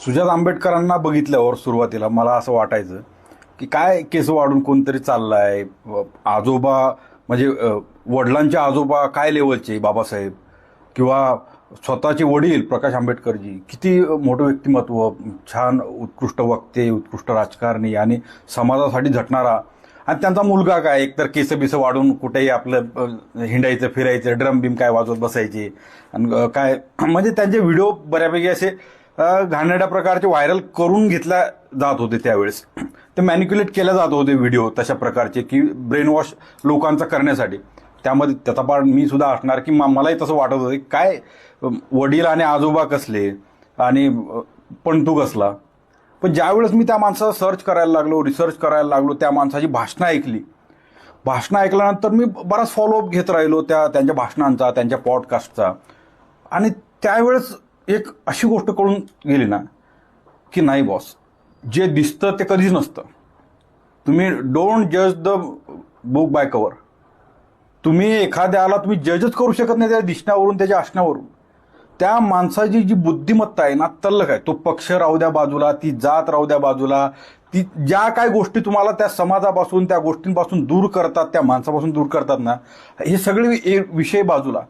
सुजात आंबेडकरांना बघितल्यावर सुरुवातीला मला असं वाटायचं की काय केस वाढून कोणतरी चाललं आहे आजोबा म्हणजे वडिलांच्या वडिलांचे आजोबा काय लेवलचे बाबासाहेब किंवा स्वतःचे वडील प्रकाश आंबेडकरजी किती मोठं व्यक्तिमत्व छान उत्कृष्ट वक्ते उत्कृष्ट राजकारणी आणि समाजासाठी झटणारा आणि त्यांचा मुलगा काय? एकतर केस बिस वाढून कुठेही आपलं हिंडायचं फिरायचं ड्रम बीम काय वाजवत बसायचे आणि काय? म्हणजे त्यांचे व्हिडिओ बऱ्यापैकी असे घाणेड्या घाणेरड्या प्रकारचे व्हायरल करून घेतल्या जात होते त्यावेळेस. ते मॅनिक्युलेट केल्या जात होते व्हिडिओ तशा प्रकारचे की ब्रेन वॉश लोकांचा करण्यासाठी. त्यामध्ये त्याचा पार्ट मी सुद्धा असणार की मलाही तसं वाटत होतं काय वडील आणि आजोबा कसले आणि पंटू कसला. पण ज्यावेळेस मी त्या माणसाला सर्च करायला लागलो रिसर्च करायला लागलो त्या माणसाची भाषणं ऐकली. भाषणं ऐकल्यानंतर मी बराच फॉलोअप घेत राहिलो त्या त्यांच्या भाषणांचा त्यांच्या पॉडकास्टचा आणि त्यावेळेस एक अशी गोष्ट कळून गेली ना की नाही बॉस जे दिसतं ते कधीच नसतं. तुम्ही डोंट जज द बुक बाय कवर तुम्ही एखाद्याला तुम्ही जजच करू शकत नाही त्या दिसण्यावरून त्याच्या असण्यावरून. त्या माणसाची जी बुद्धिमत्ता आहे ना तल्लक आहे. तो पक्ष राहू द्या बाजूला ती जात राहू द्या बाजूला. ती ज्या काय गोष्टी तुम्हाला त्या समाजापासून त्या गोष्टींपासून दूर करतात त्या माणसापासून दूर करतात ना हे सगळे एक विषय बाजूला.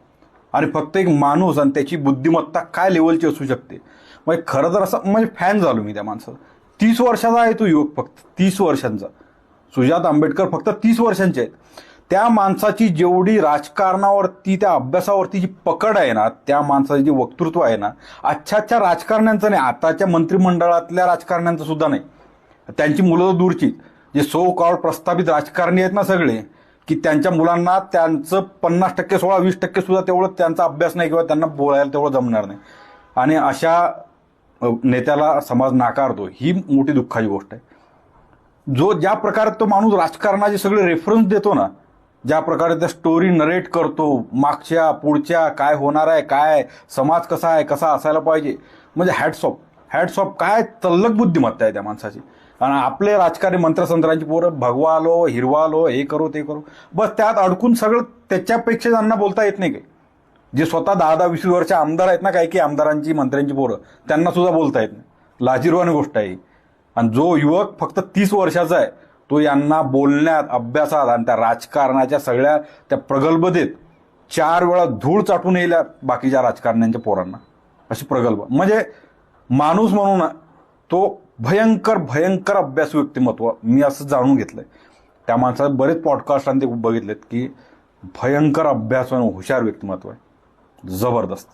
आणि फक्त एक माणूस आणि त्याची बुद्धिमत्ता काय लेवलची असू शकते? म्हणजे खरं तर असं म्हणजे फॅन झालो मी त्या माणसाचा तीस वर्षाचा आहे तो युवक फक्त तीस वर्षांचा. सुजात आंबेडकर फक्त तीस वर्षांचे आहेत. त्या माणसाची जेवढी राजकारणावरती त्या अभ्यासावरती जी पकड आहे ना त्या माणसाचं जे वक्तृत्व आहे ना आजच्याच्या राजकारण्यांचं नाही आताच्या मंत्रिमंडळातल्या राजकारण्यांचं सुद्धा नाही. त्यांची मुलं तर दूरची जे सो कॉल प्रस्थापित राजकारणी आहेत ना सगळे की त्यांच्या मुलांना त्यांचं पन्नास टक्के सोळा वीस टक्के सुद्धा तेवढं त्यांचा अभ्यास नाही किंवा त्यांना बोलायला तेवढं जमणार नाही. आणि अशा नेत्याला समाज नाकारतो. ही मोठी दुःखाची गोष्ट आहे. जो ज्या प्रकारे तो माणूस राजकारणाचे सगळे रेफरन्स देतो ना ज्या प्रकारे त्या स्टोरी नरेट करतो मागच्या पुढच्या काय होणार आहे काय समाज कसा आहे कसा असायला पाहिजे म्हणजे हॅट्स ऑफ हॅट्स ऑफ काय तल्लक बुद्धिमत्ता आहे त्या माणसाची. आणि आपले राजकारणी मंत्रसंत्रांची पोरं भगवा आलो हिरवा आलो हे करू ते करू. बस त्यात अडकून सगळं त्याच्यापेक्षा त्यांना बोलता येत नाही काही. जे स्वतः दहा दहा वीस वर्ष आमदार आहेत ना काही की आमदारांची मंत्र्यांची पोरं त्यांना सुद्धा बोलता येत नाही. लाजीरवाणी गोष्ट आहे आणि जो युवक फक्त तीस वर्षाचा आहे तो यांना बोलण्यात अभ्यासात आणि त्या राजकारणाच्या सगळ्या त्या प्रगल्भतेत चार वेळा धूळ चाटून येईल बाकीच्या राजकारण्यांच्या पोरांना. अशी प्रगल्भ. म्हणजे माणूस म्हणून तो भयंकर भयंकर अभ्यास व्यक्तिमत्व. मी असं जाणून घेतलं आहे त्या माणसाला बरेच पॉडकास्ट आणि ते बघितलेत की भयंकर अभ्यास आणि हुशार व्यक्तिमत्व आहे. जबरदस्त.